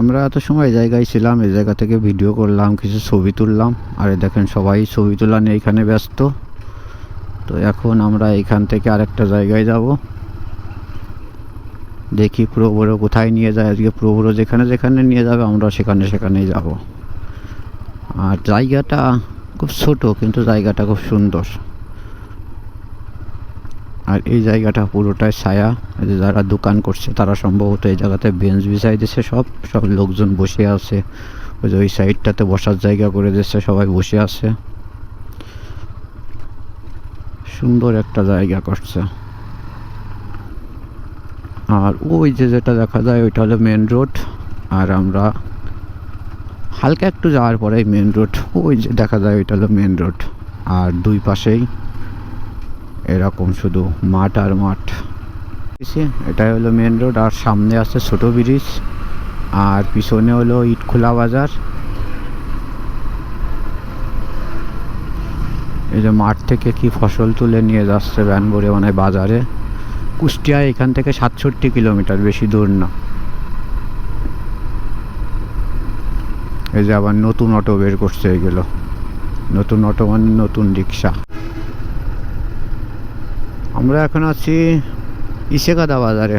আমরা এত সময় জায়গায় ছিলাম, এই জায়গা থেকে ভিডিও করলাম, কিছু ছবি তুললাম। আর দেখেন সবাই ছবি তোলা নিয়ে এখানে ব্যস্ত। তো এখন আমরা এখান থেকে আরেকটা জায়গায় যাব। দেখি প্রভুরো কোথায় নিয়ে যায়। আজকে প্রভুরো যেখানে যেখানে নিয়ে যাবে, আমরা সেখানে সেখানেই যাব। আর জায়গাটা খুব ছোট, কিন্তু জায়গাটা খুব সুন্দর। আর এই জায়গাটা পুরোটাই ছায়া যারা দোকান করছে তারা সম্ভবত এই জায়গাতে বেঞ্চ বিছাই দিছে সব সব লোকজন বসে আছে। ওই যে ওই সাইডটাতে বসার জায়গা করে দিচ্ছে সবাই বসে আছে। সুন্দর একটা জায়গা করছে। আর ওই যে যেটা দেখা যায় ওইটা হলো মেন রোড আর আমরা হালকা একটু যাওয়ার পরেই মেন রোড ওই যে দেখা যায় ওইটা হলো মেন রোড আর দুই পাশেই এরকম শুধু মাঠ আর মাঠ। এটাই হলো মেন রোড আর সামনে আছে ছোট ব্রিজ, আর পিছনে হলো ইটখোলা বাজার। এই যে মাঠ থেকে কি ফসল তুলে নিয়ে যাচ্ছে ভ্যান মানে বাজারে। কুষ্টিয়া এখান থেকে সাতষট্টি কিলোমিটার, বেশি দূর না। এই যে আবার নতুন অটো বের করছে এগুলো। নতুন অটো মানে নতুন রিক্সা। আমরা এখন আছি ইসেকাদা বাজারে।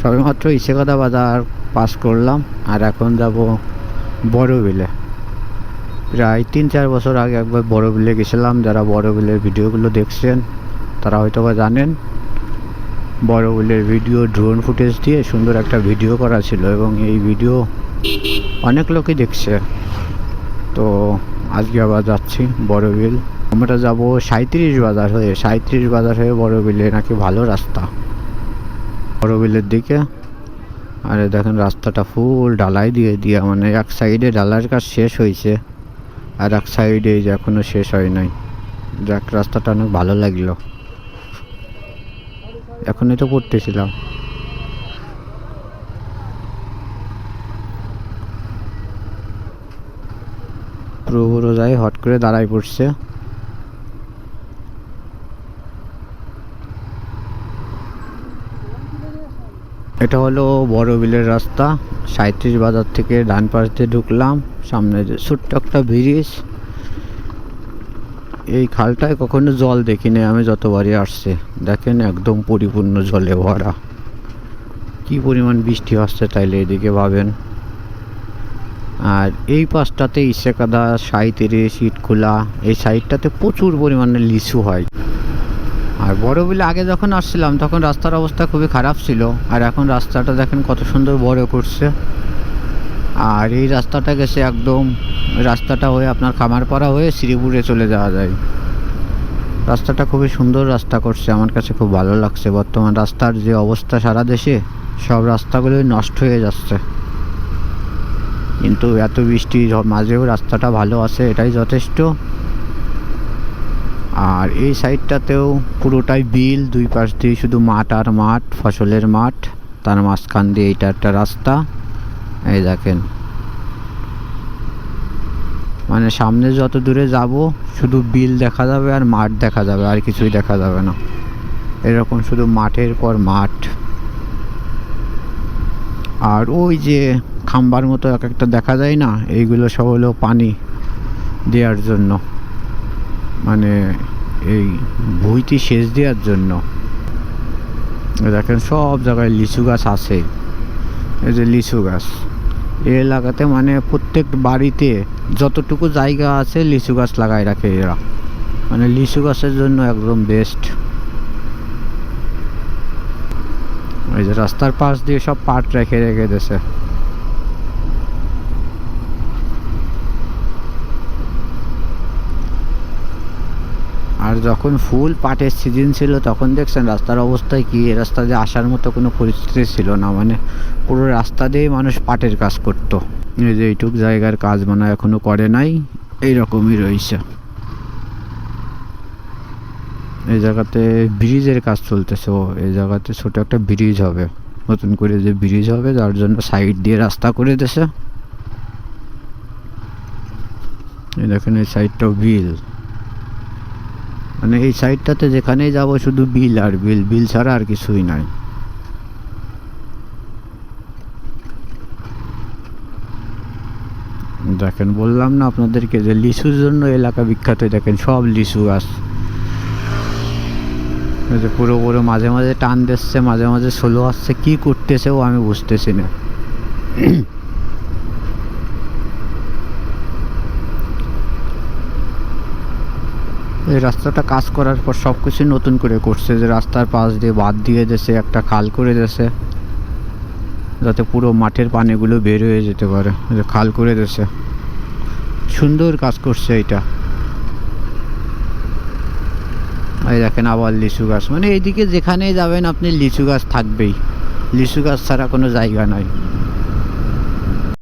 সবেমাত্র ইসেকাদা বাজার পাস করলাম, আর এখন যাব বড় বিলে। প্রায় তিন চার বছর আগে একবার বড় বিলে গেছিলাম, যারা বড় বিলের ভিডিওগুলো দেখছেন, তারা হয়তো বা জানেন, বড় বিলের ভিডিও ড্রোন ফুটেজ দিয়ে সুন্দর একটা ভিডিও করা ছিল, এবং এই ভিডিও অনেক লোকই দেখছে। তো আজকে আবার যাচ্ছি বড় বিল। আমরা যাব সাঁত্রিশ বাজার হয়ে সাঁত্রিশ বাজার হয়ে বড় বিলে নাকি ভালো রাস্তা। বড় বিলের দিকে। আরে দেখেন রাস্তাটা ফুল ডালাই দিয়ে দিয়ে মানে এক সাইডে ডালার কাজ শেষ হয়েছে। আর এক সাইডে এই যে এখনও শেষ হয় নাই। যাক, রাস্তাটা অনেক ভালো লাগল। এখনই তো পড়তেছিলাম। প্রভু রোজাই হট করে দাঁড়াই পড়ছে। এটা হলো বড় বিলের রাস্তা। সাঁত্রিশ বাজার থেকে ডান পাশ দিয়ে ঢুকলাম। সামনে যে ছোট্ট একটা ব্রিজ। এই খালটায় কখনো জল দেখিনি আমি যতবারই আসছে। দেখেন একদম পরিপূর্ণ জলে ভরা। কি পরিমাণ বৃষ্টি হচ্ছে তাইলে এদিকে ভাবেন। আর এই পাশটাতে ইসেকাদা সাঁত্রিশ ইটখোলা, এই সাইডটাতে প্রচুর পরিমাণে লিচু হয়। আর বড় বিলে আগে যখন আসছিলাম, তখন রাস্তার অবস্থা খুবই খারাপ ছিল। আর এখন রাস্তাটা দেখেন কত সুন্দর বড় করছে। আর এই রাস্তাটা গেছে একদম রাস্তাটা হয়ে আপনার খামারপাড়া হয়ে শ্রীপুরে চলে যাওয়া যায়। রাস্তাটা খুবই সুন্দর রাস্তা করছে, আমার কাছে খুব ভালো লাগছে। বর্তমান রাস্তার যে অবস্থা সারা দেশে, সব রাস্তাগুলোই নষ্ট হয়ে যাচ্ছে। কিন্তু এত বৃষ্টির মাঝেও রাস্তাটা ভালো আছে, এটাই যথেষ্ট। আর এই সাইডটাতেও পুরোটাই বিল, দুই পাশ দিয়ে শুধু মাঠ আর মাঠ, ফসলের মাঠ। তার মাঝখান দিয়ে এইটা একটা রাস্তা। এই দেখেন। মানে সামনে যত দূরে যাব, শুধু বিল দেখা যাবে আর মাঠ দেখা যাবে, আর কিছুই দেখা যাবে না। এরকম শুধু মাঠের পর মাঠ। আর ওই যে খাম্বার মতো এক একটা দেখা যায় না, এইগুলো সব হলো পানি দেওয়ার জন্য। মানে এই ভুইটি সেচ দেওয়ার জন্য। দেখেন, সব জায়গায় লিচু গাছ আছে। এই যে লিচু গাছ। এলাকাতে মানে প্রত্যেক বাড়িতে যতটুকু জায়গা আছে, লিচু গাছ লাগাই রাখে এরা। মানে লিচু গাছের জন্য একদম বেস্ট এই যে রাস্তার পাশ দিয়ে সব পাট রেখে রেখে দিয়েছে। আর যখন ফুল পাটের সিজন ছিল, তখন দেখছেন রাস্তার অবস্থায় কি? রাস্তা দিয়ে আসার মতো কোনো পরিস্থিতি ছিল না। মানে পুরো রাস্তা দিয়েই মানুষ পাটের কাজ করতো। এই যে এইটুক জায়গার কাজ মানে এখনও করে নাই। এইরকমই রয়েছে। এই জায়গাতে ব্রিজের কাজ চলতেছে। ও, এই জায়গাতে ছোট একটা ব্রিজ হবে। নতুন করে যে ব্রিজ হবে, যার জন্য সাইড দিয়ে রাস্তা করে দিয়েছে এই দেখেন এই সাইডটাও বিল। মানে এই সাইডটাতে যেখানেই যাব শুধু বিল আর বিল বিল ছাড়া আর কিছুই নাই। দেখেন, বললাম না আপনাদেরকে যে লিচুর জন্য এলাকা বিখ্যাত দেখেন সব লিচু গাছ। যে পুরো পুরো মাঝে মাঝে টান দিচ্ছে, মাঝে মাঝে সোলো আসছে, কি করতেছেও আমি বুঝতেছি না। এই রাস্তাটা কাজ করার পর সব কিছু নতুন করে করছে, যে রাস্তার পাশ দিয়ে বাদ দিয়ে দিয়েছে, একটা খাল করে দিয়েছে, যাতে পুরো মাঠের পানিগুলো বের হয়ে যেতে পারে যে খাল করে দিয়েছে। সুন্দর কাজ করছে এটা। এই দেখেন আবার লিচু গাছ মানে এইদিকে যেখানেই যাবেন আপনি লিচু গাছ থাকবেই। লিচু গাছ ছাড়া কোনো জায়গা নাই।